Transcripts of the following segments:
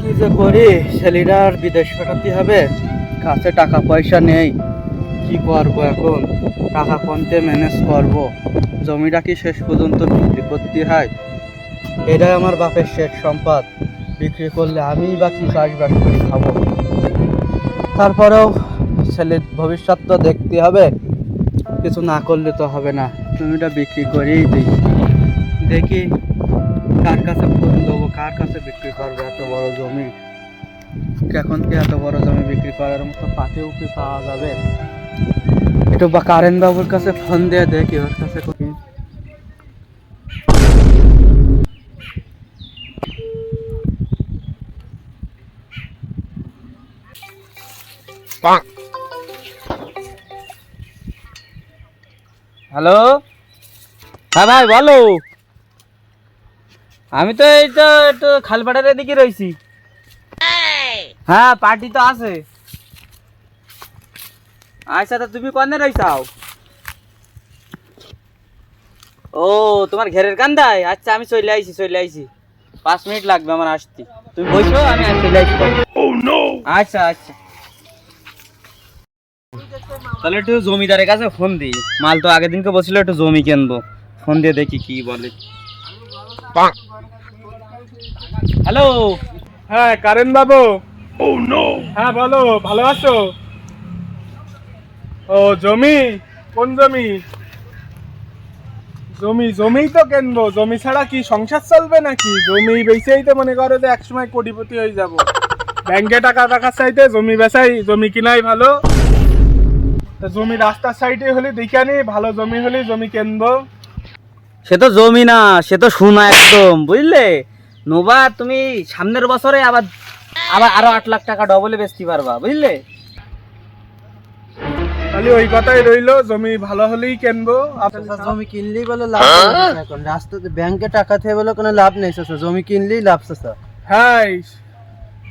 কি যে করি? ছেলেটার বিদেশ পাঠাতে হবে। কাছে টাকা পয়সা নেই। কি করব এখন? টাকা কোনতে ম্যানেজ করব? জমিটা কি শেষ পর্যন্ত বিক্রি করতে হয়? এটাই আমার বাপের শেষ সম্পদ। বিক্রি করলে আমি বা কি চাষবাস করে খাব? তারপরেও ছেলের ভবিষ্যৎ তো দেখতে হবে। কিছু না করলে তো হবে না। জমিটা বিক্রি করেই দিই। দেখি কার কাছে ফোন দেবো কার কাছে বিক্রি করব এত বড় জমি এখন কি এত বড় জমি বিক্রি করার মতো পাটেও কি পাওয়া যাবে একটু বা কারেন বাবুর কাছে ফোন দিয়ে দেখি ওর কাছে হ্যালো হ্যাঁ ভাই বলো আমি তো এই তো একটু খালপাড়ার এদিকে রয়েছি হ্যাঁ পার্টি তো আছে। আচ্ছা তা তুমি কনে রইছাও? ও তোমার ঘেরের কান্দায়? আচ্ছা আমি চলে আইছি চলে আইছি। পাঁচ মিনিট লাগবে আমার আসতে। তুমি বসো আমি চলে আইছি আচ্ছা আচ্ছা। তাহলে একটু জমিদারের কাছে ফোন দিই। মাল তো আগের দিনকে বলছিল একটু জমি কিনবো। ফোন দিয়ে দেখি কি বলে। হ্যালো। হ্যাঁ কারেন বাবু। হ্যাঁ বলো, ভালো আছো? ও, জমি? কোন জমি? জমি জমিই তো কিনবো? জমি ছাড়া কি সংসার চলবে নাকি? জমি বেচেই তো মনে করো যে একসময় কোটিপতি হয়ে যাব। ব্যাংকে টাকা রাখার চাইতে জমি বেচাই, জমি কিনাই ভালো। জমি রাস্তার সাইডে হলে দেখে নি ভালো জমি হলে জমি কিনবো? সে তো জমি না সে তো সোনা একদম বুঝলে? নোবা তুমি সামনের বছরে আবার আবার আরও আট লাখ টাকা ডবলে বেচতে পারবা বুঝলে? খালি ওই কথাই রইল জমি ভালো হলেই কিনবো। চাচা, জমি কিনলেই বলে লাভ নেই এখন। রাস্তাতে ব্যাংকে টাকা থেকে বলে কোনো লাভ নেই চাচা জমি কিনলেই লাভ চাচা হ্যাঁ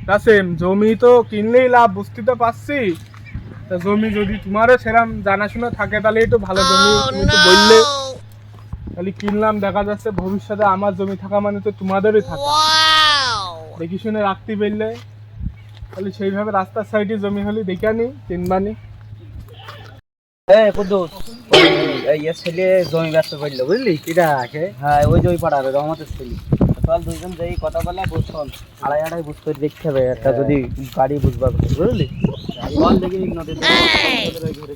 রাসেম জমি তো কিনলেই লাভ বুঝতে তো পারছি। তা জমি যদি তোমারও সেরাম জানাশোনা থাকে তাহলে একটু ভালো জমি। তুমি তো বললে তাহলে কিনলাম দেখা যাচ্ছে ভবিষ্যতে আমার জমি থাকা মানে তো তোমাদেরই থাকা। দেখি শুনে রাখতে পারলে। তাহলে সেইভাবে রাস্তার সাইডে জমি হলে দেখে নি কিনবানি এই কুদ্দুস এই ছেলে জমি ব্যস্ত করল বুঝলি? কিটা আছে হ্যাঁ ওই ওই পাড়ার রহমতের ছেলে। চল দুইজন যাই কথা বলে বুঝছন আড়াই আড়াই বুঝ করে দেখতে হবে একটা যদি গাড়ি বুঝবা বুঝলি? চল দেখি নদীর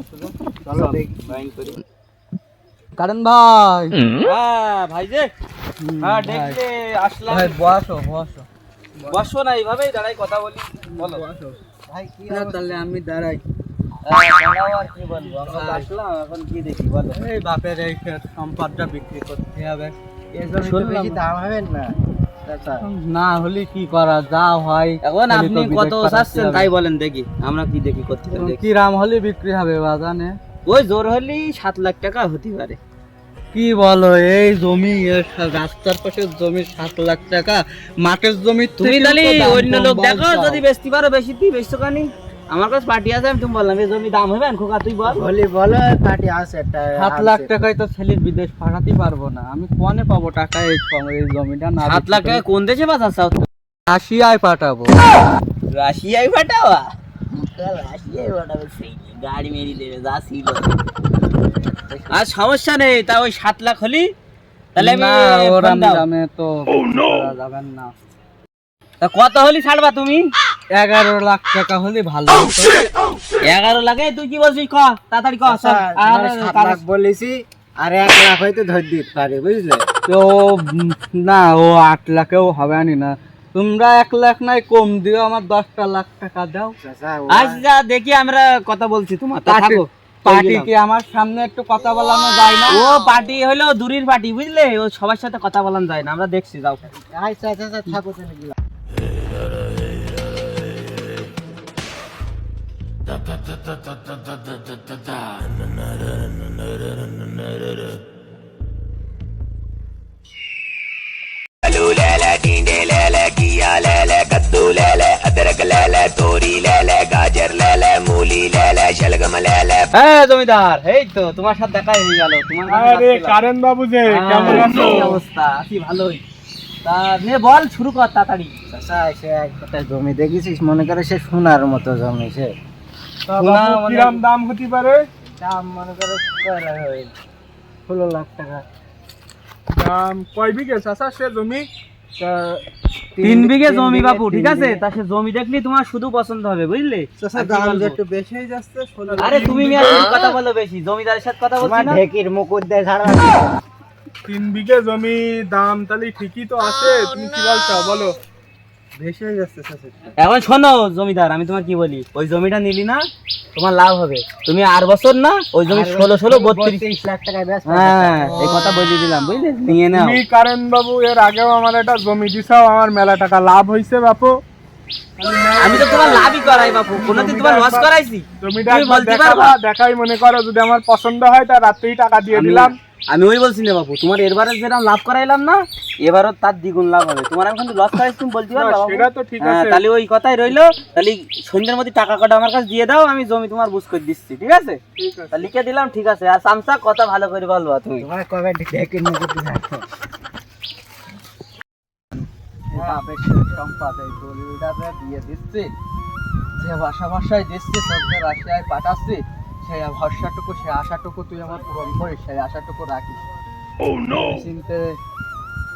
চলো। দেখি বাইং করি। কারণ ভাই। হ্যাঁ ভাই যে। হ্যাঁ আসলাম। ভাই বসো বসো। বসো না এইভাবেই দাঁড়াই কথা বলি। বলো। ভাই কি না তাহলে আমি দাঁড়াই। হ্যাঁ, দাঁড়াও আর কি বলব। আমরা তো আসলাম এখন কি দেখি বলো। এই বাপের এই সম্পদটা বিক্রি করতে হবে। এই জমি তো শুনলাম। বেশি দাম হবে না? না হলে কি করা যা হয় এখন আপনি কত চাচ্ছেন তাই বলেন দেখি। আমরা কি দেখি করতে। কি রাম হলে বিক্রি হবে বাজানে? ওই জোর হলেই সাত লাখ টাকা হতে পারে। কি বলো এই জমি রাস্তার পাশে জমি সাত লাখ টাকা মাঠের জমি তুমি তাহলে অন্য লোক দেখো যদি বেচতে পারো বেশি তুই বেচছো কানি আমার কাছে পার্টি আছে আমি তুমি বললাম এই জমি দাম হবে খোকা তুই বল। বলি বলো পার্টি আছে একটা সাত লাখ টাকায় তো ছেলের বিদেশ পাঠাতে পারব না। আমি কোনে পাবো টাকা এই এই জমিটা না সাত লাখ টাকা কোন দেশে বাঁচাচ্ছাও রাশিয়ায় পাঠাবো। রাশিয়ায় পাঠাওয়া রাশিয়ায় পাঠাবো সেই। গাড়ি মেরি দেবে যা ছিল। আর সমস্যা নেই তা ওই সাত লাখ হলি তাহলে আমি ওরাম। দামে তো যাবেন না। তা কত হলি ছাড়বা তুমি? এগারো লাখ টাকা হলে ভালো এগারো লাখে তুই কি বলছিস ক? তাড়াতাড়ি ক আচ্ছা, তোমার সাত লাখ বলেছি আর এক লাখ হয়তো ধরে দিতে পারে বুঝলে? তো না ও আট লাখেও হবে না তোমরা এক লাখ নাই কম দিও আমার দশটা লাখ টাকা দাও আচ্ছা দেখি আমরা কথা বলছি তোমার পার্টি- থাকো পার্টি কি আমার সামনে একটু কথা বলানো যায় না ও পার্টি হলো দূরের পার্টি বুঝলে ও সবার সাথে কথা বলান যায় না আমরা দেখছি যাও আচ্ছা আচ্ছা আচ্ছা থাকো তাহলে জমিদার এই তো তোমার সাথে দেখাই হয়ে গেল। তোমার কাছে আরে কারেন বাবু যে হ্যাঁ, কেমন আছো? অবস্থা? আছি ভালোই। তা নে বল শুরু কর তাড়াতাড়ি। চাচা সে একটা জমি দেখেছিস? মনে করে সে সোনার মতো জমি সে। কিরাম দাম হতে পারে? দাম মনে করে কয় লাখ হবে? ষোলো লাখ টাকা। দাম কয় বিঘে চাষা সে জমি? তা তিন বিঘে জমি বাপু ঠিক আছে? তা সে জমি দেখলি তোমার শুধু পছন্দ হবে বুঝলে? আর একটু বেশি হয়ে যাচ্ছে তুমি কথা বলো বেশি জমিদারের সাথে কথা বলছি না? ঢেকির মুকুট দিয়ে ছাড়া তিন বিঘে জমি দাম তাহলে ঠিকই তো আছে তুমি কি বলছো? বলো। এখন শোনো জমিদার আমি তোমার কি বলি? ওই জমিটা নিলি না তোমার লাভ হবে। তুমি আর বছর না ওই জমি ষোলো ষোলো বত্রিশ লাখ টাকায় হ্যাঁ এই কথা বলে দিলাম বুঝলে? নিয়ে নাও। তুমি কারেন বাবু এর আগেও আমার একটা জমি দিছাও আমার মেলা টাকা লাভ হইছে বাপু। আমি তো তোমার লাভই করাই বাপু কোনোদিন তোমার লস করাইছি। জমিটা তুমি? দেখাই মনে করো যদি আমার পছন্দ হয় তা রাত্রেই টাকা দিয়ে দিলাম। আমি ওই বলছি না বাপু তোমার এবারে যেরকম লাভ করাইলাম না এবারও তার দ্বিগুণ লাভ হবে। তোমার এখন লস করাইছি তুমি বলতে বাপু? সেটা তো ঠিক হ্যাঁ, আছে। তাহলে ওই কথাই রইল তাহলে সন্ধ্যের মধ্যে টাকা কটা আমার কাছে দিয়ে দাও আমি জমি তোমার বুঝ করে দিচ্ছি ঠিক আছে? ঠিক লিখে দিলাম ঠিক আছে। আর সামসা কথা ভালো করে বলবা তুমি। তোমার কবে? বাপের সম্পাদ এই দলিলটাতে দিয়ে দিচ্ছে। যে ভাষা ভাষায় দিচ্ছে সবকে রাশিয়ায় পাঠাচ্ছে সেই ভরসাটুকু সেই আশাটুকু তুই আমার পূরণ করিস সেই আশাটুকু রাখিস। চিনতে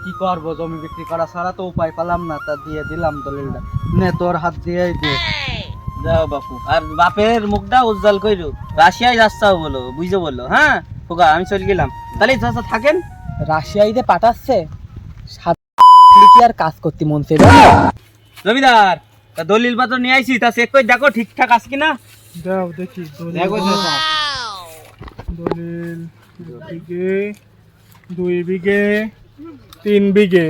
কি করব জমি বিক্রি করা ছাড়া তো উপায় পেলাম না তা দিয়ে দিলাম দলিলটা। নে তোর হাত দিয়েই দে যাও বাপু। আর বাপের মুখটা উজ্জ্বল কইরু। রাশিয়ায় যাচ্ছাও বলো বুঝে বলল হ্যাঁ? খোকা আমি চলে গেলাম। তাহলে চাচা থাকেন? রাশিয়াইতে পাঠাচ্ছে। কি আর কাজ করতে মন চাই জমিদার তা দলিল পত্র নিয়ে আইছি তা চেক করে দেখো ঠিকঠাক আছে কিনা। দাও দেখি দলিল। বিঘে দুই বিঘে তিন বিঘে।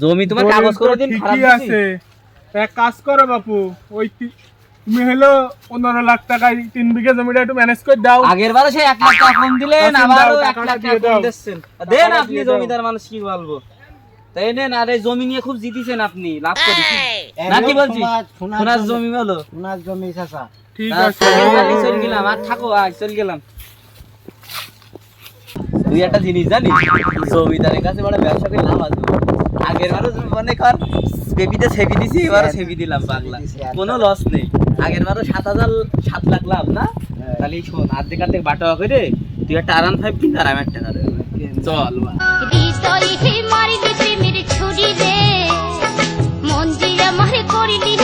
জমি তোমার কাগজ করে দিন খারাপ আছে। এক কাজ করো বাপু ওই তুমি হলো পনেরো লাখ টাকায় তিন বিঘে জমিটা একটু ম্যানেজ করে দাও। আগের বারে সেই এক লাখ টাকা কম দিলেন দাও, এক লাখ টাকা কম দিচ্ছেন। দেন আপনি। জমিদার মানুষ কি বলব? তাই নেন আর এই জমি নিয়ে খুব জিতিছেন আপনি লাভ করেছেন নাকি বলছি? সোনার জমি বলো। সোনার জমি চাচা। ঠিক আছে। থাকেন তাহলে গেলাম আর থাকো আজ চলে গেলাম। তুই একটা জিনিস জানিস জমিদারের কাছে বড় ব্যবসা করে লাভ আছে। আগের বারও মনে কর বেবিতে সেবি দিছি এবারও সেবি দিলাম পাগলা। কোনো লস নেই। আগের বারও সাত হাজার সাত লাখ লাভ না? তাহলে শোন আর্ধেক আর্ধেক বাটা করে তুই একটা আরাম ফাইভ কিন আর আমি একটা চল মারি প্রেমের ছুরি রে। মন্দির আমার করিলি